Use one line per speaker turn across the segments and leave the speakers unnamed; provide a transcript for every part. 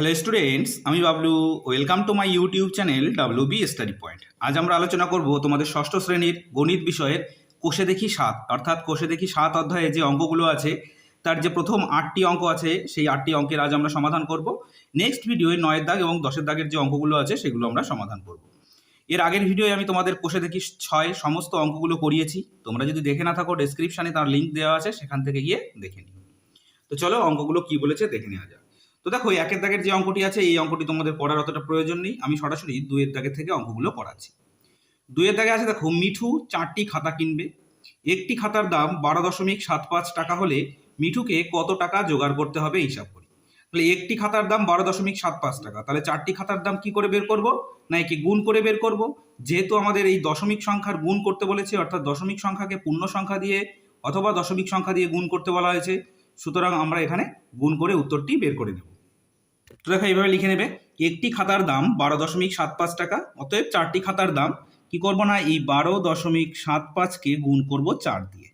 Hello students আমি Bablu. Welcome to my YouTube channel W B study point আজ আমরা আলোচনা করব তোমাদের ষষ্ঠ শ্রেণির গণিত বিষয়ের কোষে দেখি সাত। অর্থাৎ কোষে দেখি সাত অধ্যায়ে যে অঙ্কগুলো আছে, তার যে প্রথম আটটি অঙ্ক আছে, সেই আটটি অঙ্কের আজ আমরা সমাধান করব। নেক্সট ভিডিওয়ে নয়ের দাগ এবং দশের দাগের যে অঙ্কগুলো আছে, সেগুলো আমরা সমাধান করব। এর আগের ভিডিওয়ে আমি তোমাদের কোষে দেখি ছয় সমস্ত অঙ্কগুলো করিয়েছি। তোমরা যদি দেখে না থাকো ডেসক্রিপশানে তার লিঙ্ক দেওয়া আছে, সেখান থেকে গিয়ে দেখে নিও। তো চলো অঙ্কগুলো কি বলেছে, দেখে নেওয়া যাক। তো দেখো একের দাগের যে অঙ্কটি আছে, এই অঙ্কটি তোমাদের পড়ার অতটা প্রয়োজন নেই। আমি সরাসরি দুইয়ের দাগের থেকে অঙ্কগুলো পড়াচ্ছি। দুইয়ের দাগে আছে দেখো, মিঠু চারটি খাতা কিনবে। একটি খাতার দাম বারো দশমিক সাত পাঁচ টাকা হলে মিঠুকে কত টাকা জোগাড় করতে হবে হিসাব করি। তাহলে একটি খাতার দাম বারো দশমিক সাত পাঁচ টাকা। তাহলে চারটি খাতার দাম কি করে বের করব? না একে গুণ করে বের করব? যেহেতু আমাদের এই দশমিক সংখ্যার গুণ করতে বলেছে, অর্থাৎ দশমিক সংখ্যাকে পূর্ণ সংখ্যা দিয়ে অথবা দশমিক সংখ্যা দিয়ে গুণ করতে বলা হয়েছে, সুতরাং আমরা এখানে গুণ করে উত্তরটি বের করে নেব। তো দেখো এইভাবে লিখে নেবে, একটি খাতার দাম বারো দশমিক সাত পাঁচ টাকা, অতএব চারটি খাতার দাম কি করব না, এই বারো দশমিক সাত পাঁচকে গুণ করব চার দিয়ে।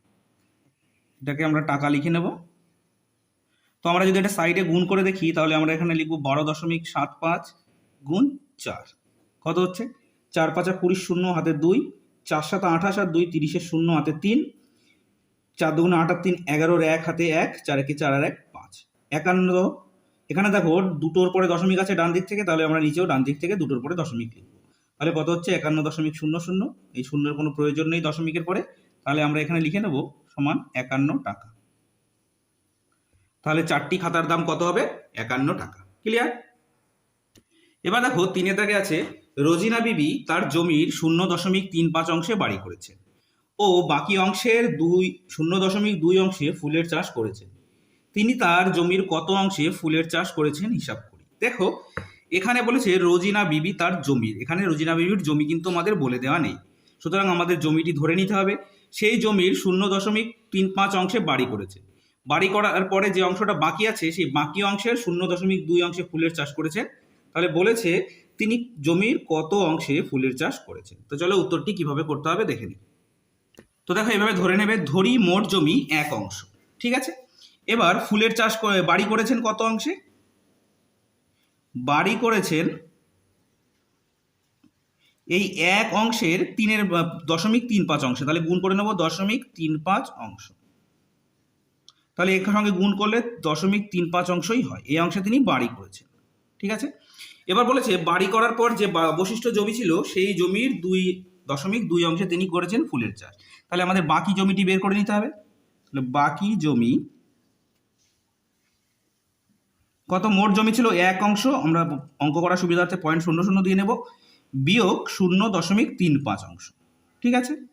এটাকে আমরা টাকা লিখে নেব। তো আমরা যদি এটা সাইডে গুণ করে দেখি, তাহলে আমরা এখানে লিখব বারো দশমিক সাত পাঁচ গুণ চার। কত হচ্ছে? চার পাঁচা কুড়ি শূন্য হাতে দুই, চার সাত আঠাশ আর দুই তিরিশের শূন্য হাতে তিন, চার দুগুণে আট আর তিন এগারোর এক হাতে এক, চার একে চার আর এক পাঁচ। একান্ন এখানে দেখো দুটোর পরে দশমিক আছে ডান দিক থেকে, তাহলে আমরা নিচেও ডান দিক থেকে দুটোর পরে দশমিক লিখব। তাহলে কত হচ্ছে? একান্ন দশমিক শূন্য শূন্য। এই শূন্যের কোনো প্রয়োজন নেই দশমিকের পরে। তাহলে আমরা এখানে লিখে নেব সমান একান্ন টাকা। তাহলে চারটি খাতার দাম কত হবে? একান্ন টাকা। ক্লিয়ার এবার দেখো তিনে দাগে আছে, রোজিনা বিবি তার জমির শূন্য দশমিক তিন পাঁচ অংশে বাড়ি করেছেন ও বাকি অংশের দুই, শূন্য দশমিক দুই অংশে ফুলের চাষ করেছেন তিনি তার জমির কত অংশে ফুলের চাষ করেছেন হিসাব করি। দেখো, এখানে বলেছে রোজিনা বিবি তার জমির এখানে রোজিনা বিবির জমি কিন্তু আমাদের বলে দেওয়া নেই। সুতরাং আমাদের জমিটি ধরে নিতে হবে। সেই জমির শূন্য দশমিক তিন পাঁচ অংশে বাড়ি করেছে। বাড়ি করার পরে যে অংশটা বাকি আছে, সেই বাকি অংশের শূন্য দশমিক দুই অংশে ফুলের চাষ করেছেন। তাহলে বলেছে তিনি জমির কত অংশে ফুলের চাষ করেছেন। তো চলো উত্তরটি কীভাবে করতে হবে দেখে নিই। তো দেখো, এভাবে ধরে নেবে, ধরি মোট জমি এক অংশ। ঠিক আছে? এবার ফুলের চাষ করে, বাড়ি করেছেন কত অংশে? বাড়ি করেছেন এই এক অংশের তিনের দশমিক তিন পাঁচ অংশে। তাহলে গুণ করে নেব দশমিক তিন পাঁচ অংশ। তাহলে এর সঙ্গে গুণ করলে দশমিক তিন পাঁচ অংশই হয়। এই অংশে তিনি বাড়ি করেছেন। ঠিক আছে? এবার বলেছে, বাড়ি করার পর যে বা- অবশিষ্ট জমি ছিল, সেই জমির দুই, দশমিক দুই অংশে তিনি করেছেন ফুলের চাষ। তাহলে আমাদের বাকি জমিটি বের করে নিতে হবে। তাহলে বাকি জমি কত মোট জমি ছিল? এক অংশ। আমরা অঙ্ক করার সুবিধার্থে পয়েন্ট শূন্য শূন্য দিয়ে নেব। বিয়োগ শূন্য দশমিক তিন পাঁচ অংশ। ঠিক আছে?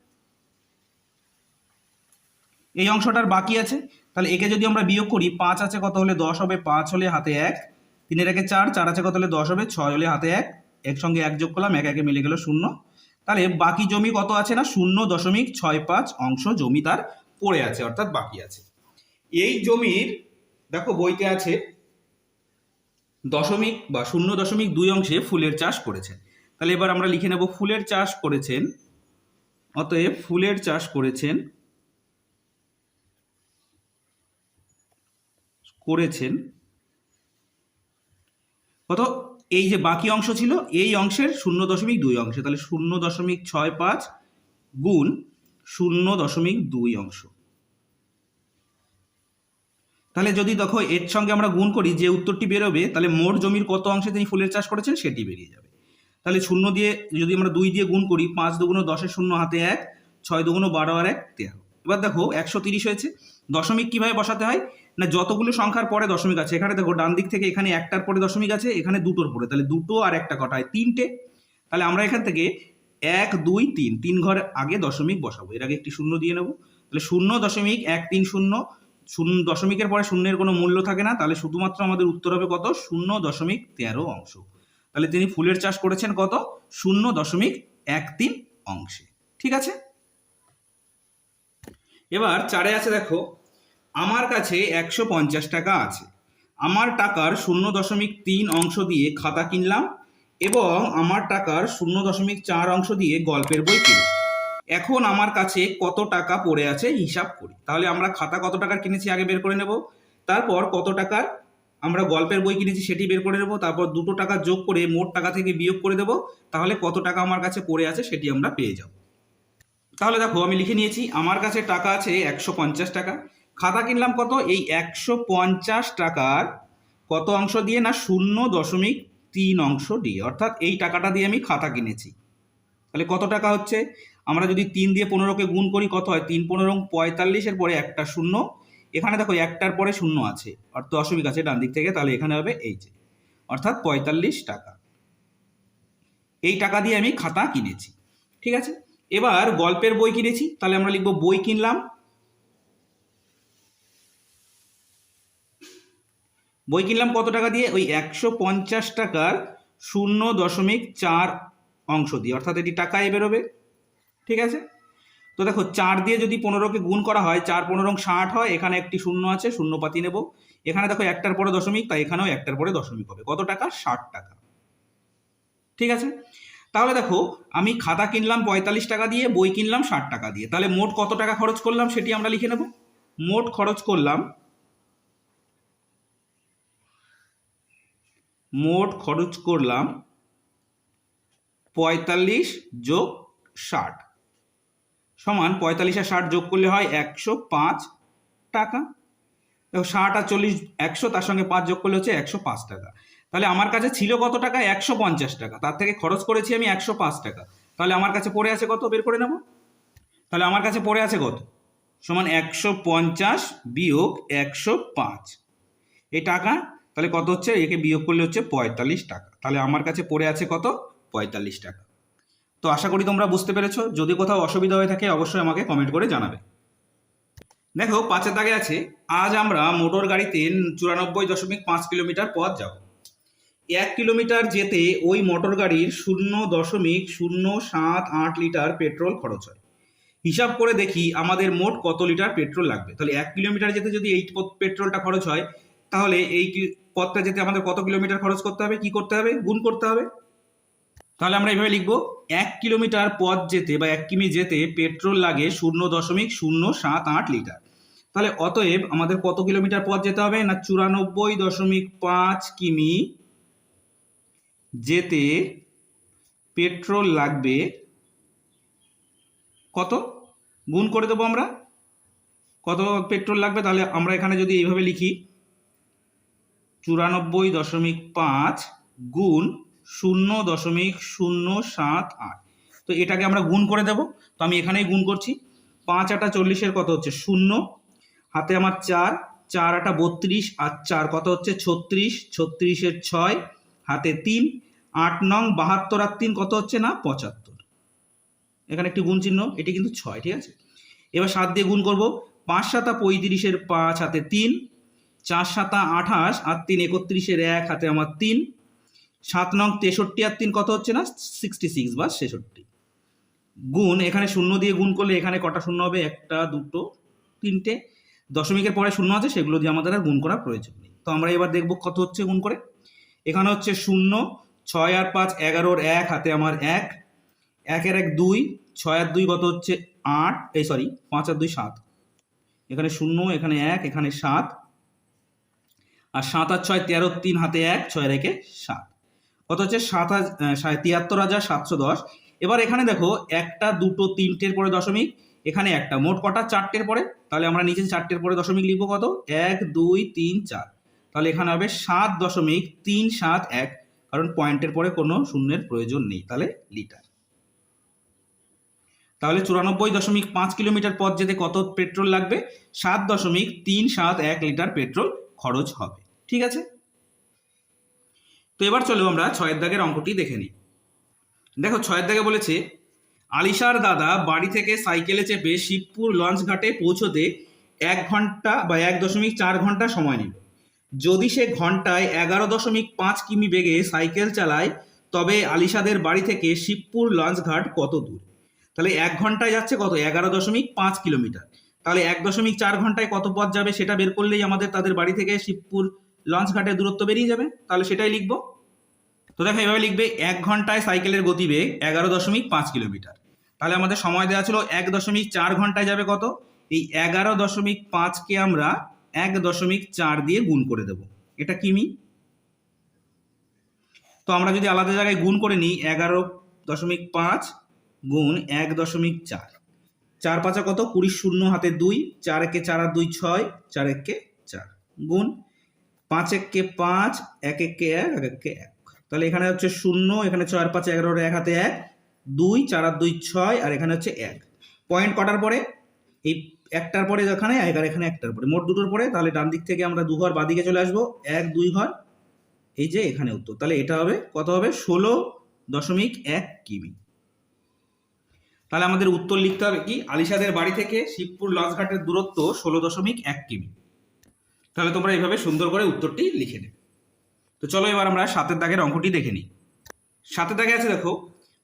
এই অংশটার বাকি আছে। তাহলে একে যদি আমরা বিয়োগ করি, পাঁচ আছে কত হলে দশ হবে? পাঁচ হলে হাতে এক। তিনের একে চার চার আছে কত হলে দশ হবে? ছয় হলে হাতে এক। একসঙ্গে এক যোগ করলাম, এক একে মিলে গেল শূন্য। তাহলে বাকি জমি কত আছে না? শূন্য দশমিক ছয় পাঁচ অংশ জমি তার পড়ে আছে, অর্থাৎ বাকি আছে। এই জমির, দেখো বইতে আছে দশমিক বা শূন্য দশমিক দুই অংশে ফুলের চাষ করেছেন। তাহলে এবার আমরা লিখে নেব, ফুলের চাষ করেছেন, অতএব ফুলের চাষ করেছেন করেছেন কত এই যে বাকি অংশ ছিল, এই অংশের শূন্য দশমিক দুই অংশে, তাহলে শূন্য দশমিক ছয় পাঁচ গুণ শূন্য দশমিক দুই অংশ। তাহলে যদি দেখো এর সঙ্গে আমরা গুণ করি, যে উত্তরটি বেরোবে, তাহলে মোট জমির কত অংশে তিনি ফুলের চাষ করেছেন সেটি বেরিয়ে যাবে। তাহলে শূন্য দিয়ে যদি আমরা দুই দিয়ে গুণ করি, পাঁচ দুগুণ দশের শূন্য হাতে এক, ছয় দুগুণ বারো আর এক তেরো এবার দেখো একশো তিরিশ হয়েছে। দশমিক কীভাবে বসাতে হয়? না, যতগুলো সংখ্যার পরে দশমিক আছে। এখানে দেখো ডান দিক থেকে এখানে একটার পরে দশমিক আছে, এখানে দুটোর পরে। তাহলে দুটো আর একটা কটা হয় তিনটে। তাহলে আমরা এখান থেকে এক, দুই, তিন তিন ঘর আগে দশমিক বসাবো। এর আগে একটি শূন্য দিয়ে নেব। তাহলে শূন্য দশমিক এক, তিন, শূন্য শূন্য দশমিকের পরে শূন্যের কোনো মূল্য থাকে না, তাহলে শুধুমাত্র আমাদের উত্তর হবে কত? শূন্য দশমিক তেরো অংশ। তাহলে তিনি ফুলের চাষ করেছেন কত? শূন্য দশমিক এক তিন অংশে। ঠিক আছে? এবার চারে আছে দেখো, আমার কাছে একশো পঞ্চাশ টাকা আছে। আমার টাকার শূন্য দশমিক তিন অংশ দিয়ে খাতা কিনলাম এবং আমার টাকার শূন্য দশমিক চার অংশ দিয়ে গল্পের বই কিনলাম। এখন আমার কাছে কত টাকা পড়ে আছে হিসাব করি। তাহলে আমরা খাতা কত টাকার কিনেছি আগে বের করে নেব। তারপর কত টাকার আমরা গল্পের বই কিনেছি সেটি বের করে নেব। তারপর দুটো টাকা যোগ করে মোট টাকা থেকে বিয়োগ করে দেবো। তাহলে কত টাকা আমার কাছে পড়ে আছে সেটি আমরা পেয়ে যাব। তাহলে দেখো, আমি লিখে নিয়েছি, আমার কাছে টাকা আছে একশো পঞ্চাশ টাকা। খাতা কিনলাম কত? এই একশো পঞ্চাশ টাকার কত অংশ দিয়ে না শূন্য দশমিক তিন অংশ দিয়ে। অর্থাৎ এই টাকাটা দিয়ে আমি খাতা কিনেছি। তাহলে কত টাকা হচ্ছে? আমরা যদি তিন দিয়ে পনেরোকে গুণ করি, কত হয়? তিন পনেরো পঁয়তাল্লিশের পরে একটা শূন্য। এখানে দেখো একটার পরে শূন্য আছে। অর্থ দশমিক আছে, ডান দিক থেকে, তাহলে এখানে হবে এই যে। অর্থাৎ পঁয়তাল্লিশ টাকা। এই টাকা দিয়ে আমি খাতা কিনেছি। ঠিক আছে? এবার গল্পের বই কিনেছি, তাহলে আমরা লিখব বই কিনলাম। বই কিনলাম কত টাকা দিয়ে? ওই একশো পঞ্চাশ টাকার শূন্য দশমিক চার অংশ দিয়ে। অর্থাৎ এটি টাকায় বেরোবে। ঠিক আছে? তো দেখো, চার দিয়ে যদি পনেরোকে গুণ করা হয়, চার পনেরো ষাট হয়, এখানে একটি শূন্য আছে, শূন্য পাতি নেব। এখানে দেখো, একটার পরে দশমিক, তাই এখানেও একটার পরে দশমিক হবে। কত টাকা? ষাট টাকা। ঠিক আছে? তাহলে দেখো, আমি খাতা কিনলাম পঁয়তাল্লিশ টাকা দিয়ে, বই কিনলাম ষাট টাকা দিয়ে। তাহলে মোট কত টাকা খরচ করলাম সেটি আমরা লিখে নেব। মোট খরচ করলাম, মোট খরচ করলাম পঁয়তাল্লিশ যোগ ষাট। সমান পঁয়তাল্লিশ আর ষাট যোগ করলে হয় একশো পাঁচ টাকা। দেখো ষাট আর চল্লিশ একশো, তার সঙ্গে পাঁচ যোগ করলে হচ্ছে একশো পাঁচ টাকা। তাহলে আমার কাছে ছিল কত টাকা? একশো পঞ্চাশ টাকা। তার থেকে খরচ করেছি আমি একশো পাঁচ টাকা। তাহলে আমার কাছে পড়ে আছে কত? বের করে নেব। তাহলে আমার কাছে পড়ে আছে কত? সমান একশো পঞ্চাশ বিয়োগ একশো পাঁচ। এই টাকা, তাহলে কত হচ্ছে? একে বিয়োগ করলে হচ্ছে পঁয়তাল্লিশ টাকা। তাহলে আমার কাছে পড়ে আছে কত? পঁয়তাল্লিশ টাকা। তো আশা করি তোমরা বুঝতে পেরেছ। যদি কোথাও অসুবিধা হয়ে থাকে, অবশ্যই আমাকে কমেন্ট করে জানাবে। দেখো, পাঁচের দাগে আছে, আজ আমরা মোটর গাড়িতে চুরানব্বই দশমিক পাঁচ কিলোমিটার পথ যাব। এক কিলোমিটার যেতে ওই মোটর গাড়ির শূন্য দশমিক শূন্য সাত আট লিটার পেট্রোল খরচ হয়। হিসাব করে দেখি আমাদের মোট কত লিটার পেট্রোল লাগবে। তাহলে এক কিলোমিটার যেতে যদি এই পেট্রোলটা খরচ হয়, তাহলে এই পথটা যেতে আমাদের কত কিলোমিটার খরচ করতে হবে, কি করতে হবে? গুণ করতে হবে। তাহলে আমরা এইভাবে লিখব, এক কিলোমিটার পথ যেতে বা এক কিমি যেতে পেট্রোল লাগে শূন্য দশমিক শূন্য সাত আট লিটার। তাহলে অতএব আমাদের কত কিলোমিটার পথ যেতে হবে না চুরানব্বই দশমিক পাঁচ কিমি যেতে পেট্রোল লাগবে কত? গুণ করে দেবো আমরা। কত পেট্রোল লাগবে? তাহলে আমরা এখানে যদি এইভাবে লিখি, চুরানব্বই দশমিক পাঁচ গুণ শূন্য দশমিক শূন্য সাত আট। তো এটাকে আমরা গুণ করে দেব। তো আমি এখানেই গুণ করছি। পাঁচ আটা চল্লিশের কত হচ্ছে? শূন্য। হাতে আমার চার। চার আটা বত্রিশ। আর চার কত হচ্ছে? ছত্রিশ। ছত্রিশের ছয়। হাতে তিন। আট নং বাহাত্তর আর তিন কত হচ্ছে না? পঁচাত্তর। এখানে একটি গুণ চিহ্ন। এটি কিন্তু ছয়, ঠিক আছে? এবার সাত দিয়ে গুণ করব। পাঁচ সাতা পঁয়ত্রিশের পাঁচ, হাতে তিন। চার সাতা আঠাশ। আর তিন একত্রিশের এক, হাতে আমার তিন। সাত নং তেষট্টি আর তিন কত হচ্ছে না? সিক্সটি সিক্স বা ছেষট্টি। গুণ, এখানে শূন্য দিয়ে গুণ করলে এখানে কটা শূন্য হবে? একটা, দুটো, তিনটে। দশমিকের পরে শূন্য আছে, সেগুলো দিয়ে আমাদের আর গুণ করার প্রয়োজন নেই। তো আমরা এবার দেখব কত হচ্ছে গুণ করে। এখানে হচ্ছে শূন্য, ছয় আর পাঁচ এগারোর এক, হাতে আমার এক। একের এক দুই, ছয় আর দুই কত হচ্ছে? আট। এই সরি পাঁচ আর দুই সাত। এখানে শূন্য, এখানে এক, এখানে সাত। আর সাত আর ছয় তেরো তিন, হাতে এক, ছয় রেখে সাত। কত হচ্ছে? সাত হাজার তিয়াত্তর হাজার সাতশো দশ। এবার এখানে দেখো, একটা, দুটো, তিনটের পরে দশমিক। এখানে একটা, মোট কটা? চারটের পরে। তাহলে আমরা নিচে চারটের পরে দশমিক লিখব কত? এক, দুই, তিন, চার। তাহলে এখানে হবে সাত দশমিক তিন সাত এক। কারণ পয়েন্টের পরে কোনো শূন্যের প্রয়োজন নেই। তাহলে লিটার। তাহলে চুরানব্বই দশমিক পাঁচ কিলোমিটার পথ যেতে কত পেট্রোল লাগবে? সাত দশমিক তিন সাত এক লিটার পেট্রোল খরচ হবে। ঠিক আছে? তো এবার চলো আমরা ছয়ের দাগের অঙ্কটি দেখে নিই। দেখো, ছয়ের দাগে বলেছে, আলিশার দাদা বাড়ি থেকে সাইকেলে চেপে শিবপুর লঞ্চ ঘাটে পৌঁছতে এক ঘণ্টা বা এক দশমিক চার ঘণ্টা সময় নিল। যদি সে ঘন্টায় এগারো দশমিক পাঁচ কিমি বেগে সাইকেল চালায়, তবে আলিশাদের বাড়ি থেকে শিবপুর লঞ্চ ঘাট কত দূর? তাহলে এক ঘন্টায় যাচ্ছে কত? এগারো দশমিক পাঁচ কিলোমিটার। তাহলে এক দশমিক চার ঘন্টায় কত পথ যাবে সেটা বের করলেই আমাদের তাদের বাড়ি থেকে শিবপুর লঞ্চ ঘাটের দূরত্ব বেরিয়ে যাবে। তাহলে সেটাই লিখব। তো দেখো, এভাবে লিখবে এক ঘন্টায় সাইকেলের গতিবেগ এগারো দশমিক পাঁচ কিলোমিটার। তাহলে আমাদের সময় দেওয়া ছিল এক দশমিক চার ঘন্টায় যাবে কত? এই এগারো দশমিক পাঁচকে আমরা এক দশমিক চার দিয়ে গুণ করে দেবো। এটা কিমি তো আমরা যদি আলাদা জায়গায় গুণ করে নিই, এগারো দশমিক পাঁচ গুণ এক দশমিক চার। চার পাঁচা কত? কুড়ি শূন্য হাতে দুই, চার একে চার আর দুই ছয়, চার একে চার। গুণ পাঁচ একে পাঁচ, এক একে এক এক একে এক। তাহলে এখানে হচ্ছে শূন্য, এখানে ছয় আর পাঁচ এগারোর এক হাতে এক, দুই, চার, আর দুই, ছয়, আর এখানে হচ্ছে এক। পয়েন্ট কটার পরে? এই একটার পরে এখানে এক আর এখানে একটার পরে। মোট দুটোর পরে, তাহলে ডান দিক থেকে আমরা দু ঘর বাদিকে চলে আসব। এক, দুই ঘর। এই যে এখানে উত্তর। তাহলে এটা হবে, কত হবে? ষোলো দশমিক এক কিমি। তাহলে আমাদের উত্তর লিখতে হবে কি? আলিশাদের বাড়ি থেকে শিবপুর লঞ্চঘাটের দূরত্ব ষোলো দশমিক এক কিমি। তাহলে তোমরা এইভাবে সুন্দর করে উত্তরটি লিখে নেবে। তো চলো এবার আমরা সাতের দাগের অঙ্কটি দেখে নিই। সাতের দাগে আছে দেখো,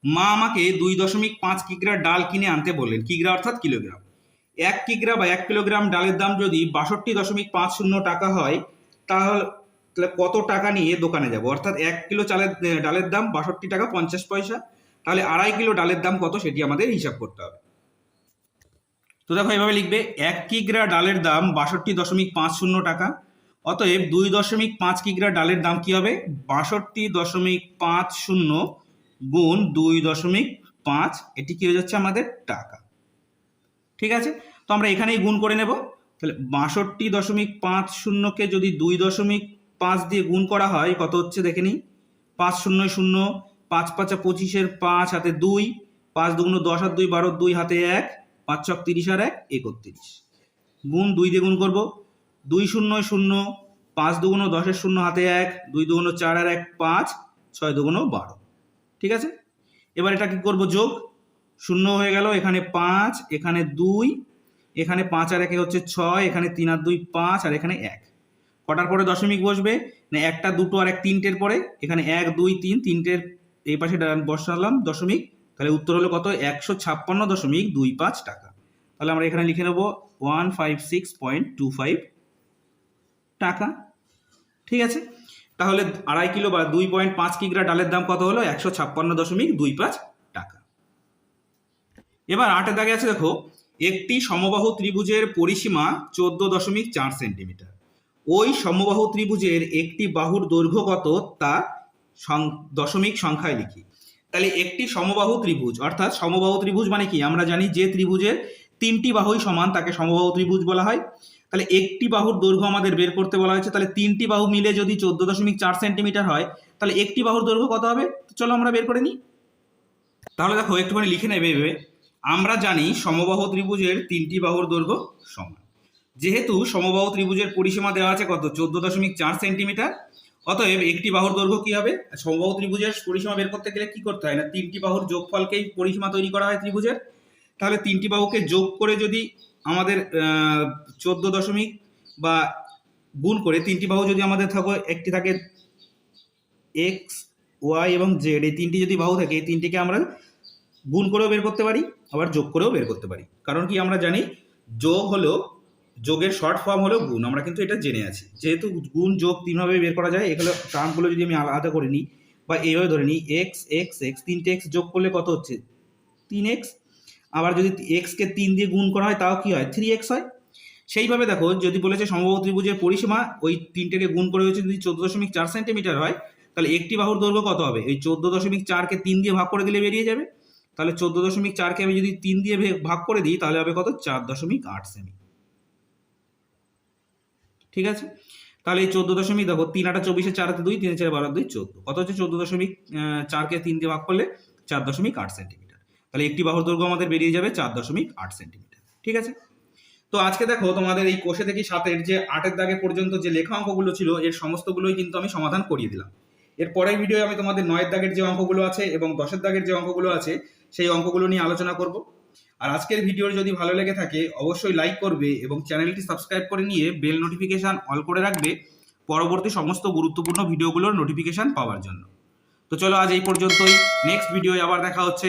মা আমাকে দুই দশমিক পাঁচ কিগ্রা ডাল কিনে আনতে বললেন। কিগ্রা অর্থাৎ কিলোগ্রাম। এক কিগ্রা বা এক কিলোগ্রাম ডালের দাম যদি বাষট্টি দশমিক পাঁচ শূন্য টাকা হয়, তাহলে তাহলে কত টাকা নিয়ে দোকানে যাব? অর্থাৎ এক কিলো চালের ডালের দাম বাষট্টি টাকা পঞ্চাশ পয়সা, তাহলে আড়াই কিলো ডালের দাম কত সেটি আমাদের হিসাব করতে হবে। তো দেখো এভাবে লিখবে, এক কিগ্রা ডালের দাম বাষট্টি দশমিক পাঁচ শূন্য টাকা অতএব দুই দশমিক পাঁচ কিগ্রা ডালের দাম কি হবে? বাষট্টি দশমিক পাঁচ শূন্য গুণ দুই দশমিক পাঁচ। এটি কি হয়ে যাচ্ছে আমাদের? টাকা। ঠিক আছে? তো আমরা এখানেই গুণ করে নেব। তাহলে বাষট্টি দশমিক পাঁচ শূন্যকে যদি দুই দশমিক পাঁচ দিয়ে গুণ করা হয়, কত হচ্ছে দেখে নিই? পাঁচ শূন্য শূন্য, পাঁচ পাঁচা পঁচিশের পাঁচ হাতে দুই, পাঁচ দুগুণ দশ আর দুই বারো, দুই হাতে এক, পাঁচ ছক তিরিশ আর এক, একত্রিশ। গুণ দুই দিয়ে গুণ করব। দুই শূন্য শূন্য, পাঁচ দুগুণ দশের শূন্য হাতে এক, দুই দুগুণ চার আর এক, পাঁচ, ছয় দুগুণ বারো। ঠিক আছে? এবার এটা কি করব যোগ? শূন্য হয়ে গেল, এখানে পাঁচ, এখানে দুই, এখানে পাঁচ আর একে হচ্ছে ছয়, এখানে তিন আর দুই পাঁচ, আর এখানে এক। কটার পরে দশমিক বসবে? না, একটা, দুটো আর এক তিনটের পরে, এখানে এক, দুই, তিন, তিনটের এই পাশে বসালাম দশমিক। তাহলে উত্তর হলো কত? একশো ছাপ্পান্ন দশমিক দুই পাঁচ টাকা। তাহলে আমরা এখানে লিখে নেব one five six point two five টাকা, ঠিক আছে? তাহলে আড়াই কিলো বা দুই পয়েন্ট পাঁচ কিগ্রা ডালের দাম কত হলো? একশো ছাপ্পান্ন দশমিক দুই পাঁচ টাকা। এবার আটের দাগে আছে, দেখো, একটি সমবাহু ত্রিভুজের পরিসীমা চোদ্দ দশমিক চার সেন্টিমিটার। ওই সমবাহু ত্রিভুজের একটি বাহুর দৈর্ঘ্য কত? তা দশমিক সংখ্যায় লিখি। তাহলে একটি সমবাহু ত্রিভুজ, অর্থাৎ সমবাহু ত্রিভুজ মানে কি? আমরা জানি যে ত্রিভুজের তিনটি বাহুই সমান, তাকে সমবাহু ত্রিভুজ বলা হয়। তাহলে একটি বাহুর দৈর্ঘ্য আমাদের বের করতে বলা হয়েছে। তাহলে তিনটি বাহু মিলে যদি চোদ্দ দশমিক চার সেন্টিমিটার হয়, তাহলে একটি বাহুর দৈর্ঘ্য কত হবে? চলো আমরা বের করে নিই। তাহলে দেখো, একটুখানি লিখে নেবে এভাবে। আমরা জানি সমবাহু ত্রিভুজের তিনটি বাহুর দৈর্ঘ্য সমান। যেহেতু সমবাহু ত্রিভুজের পরিসীমা দেওয়া আছে কত? চোদ্দ দশমিক চার সেন্টিমিটার। অতএব একটি বাহুর দৈর্ঘ্য কি হবে? সমবাহু ত্রিভুজের পরিসীমা বের করতে গেলে কি করতে হয় না? তিনটি বাহুর যোগফলকেই পরিসীমা তৈরি করা হয় ত্রিভুজের। তাহলে তিনটি বাহুকে যোগ করে যদি আমাদের চোদ্দ দশমিক বা গুণ করে তিনটি বাহু যদি আমাদের থাকে, একটি থাকে এক্স ওয়াই এবং জেড এই তিনটি যদি বাহু থাকে, এই তিনটিকে আমরা গুণ করেও বের করতে পারি, আবার যোগ করেও বের করতে পারি। কারণ কি আমরা জানি যোগ হলো যোগের শর্ট ফর্ম হলো গুণ, আমরা কিন্তু এটা জেনে আছি। যেহেতু গুণ, যোগ তিনভাবে বের করা যায় এগুলো টার্মগুলো যদি আমি আলাদা করে নিই বা এইভাবে ধরে নিই এক্স এক্স এক্স তিনটে এক্স যোগ করলে কত হচ্ছে? তিন এক্স আবার যদি এক্সকে তিন দিয়ে গুণ করা হয়, তাও কি হয়? থ্রি এক্স হয়। সেইভাবে দেখো, যদি বলেছে সমবাহু ত্রিভুজের পরিসীমা ওই তিনটেকে গুণ করে হচ্ছে যদি চোদ্দ দশমিক চার সেন্টিমিটার হয়, তাহলে একটি বাহুর দৈর্ঘ্য কত হবে? এই চোদ্দ দশমিক চারকে তিন দিয়ে ভাগ করে দিলে বেরিয়ে যাবে। তাহলে চোদ্দ দশমিক চারকে আমি যদি তিন দিয়ে ভাগ করে দিই, তাহলে হবে কত? চার দশমিক আট সেমি ঠিক আছে? তাহলে এই চোদ্দ দশমিক দেখো, তিন আটা চব্বিশে চার দুই, তিন চার বারো দুই, চোদ্দ। কত হচ্ছে? চোদ্দ দশমিক চারকে তিন দিয়ে ভাগ করলে চার দশমিক আট সেন্টিমিটার তাহলে একটি বাহুর দৈর্ঘ্য আমাদের বেরিয়ে যাবে চার দশমিক আট সেন্টিমিটার। ঠিক আছে? তো আজকে দেখো তোমাদের এই কোষে থেকে সাতের যে আটের দাগে পর্যন্ত যে লেখা অঙ্কগুলো ছিল, এর সমস্তগুলোই কিন্তু আমি সমাধান করিয়ে দিলাম। এর পরের ভিডিও আমি তোমাদের নয়ের দাগের যে অঙ্কগুলো আছে এবং দশের দাগের যে অঙ্কগুলো আছে, সেই অঙ্কগুলো নিয়ে আলোচনা করব। আর আজকের ভিডিওর যদি ভালো লেগে থাকে, অবশ্যই লাইক করবে এবং চ্যানেলটি সাবস্ক্রাইব করে নিয়ে বেল নোটিফিকেশান অল করে রাখবে পরবর্তী সমস্ত গুরুত্বপূর্ণ ভিডিওগুলোর নোটিফিকেশান পাওয়ার জন্য। তো চলো আজ এই পর্যন্তই। নেক্সট ভিডিও আবার দেখা হচ্ছে।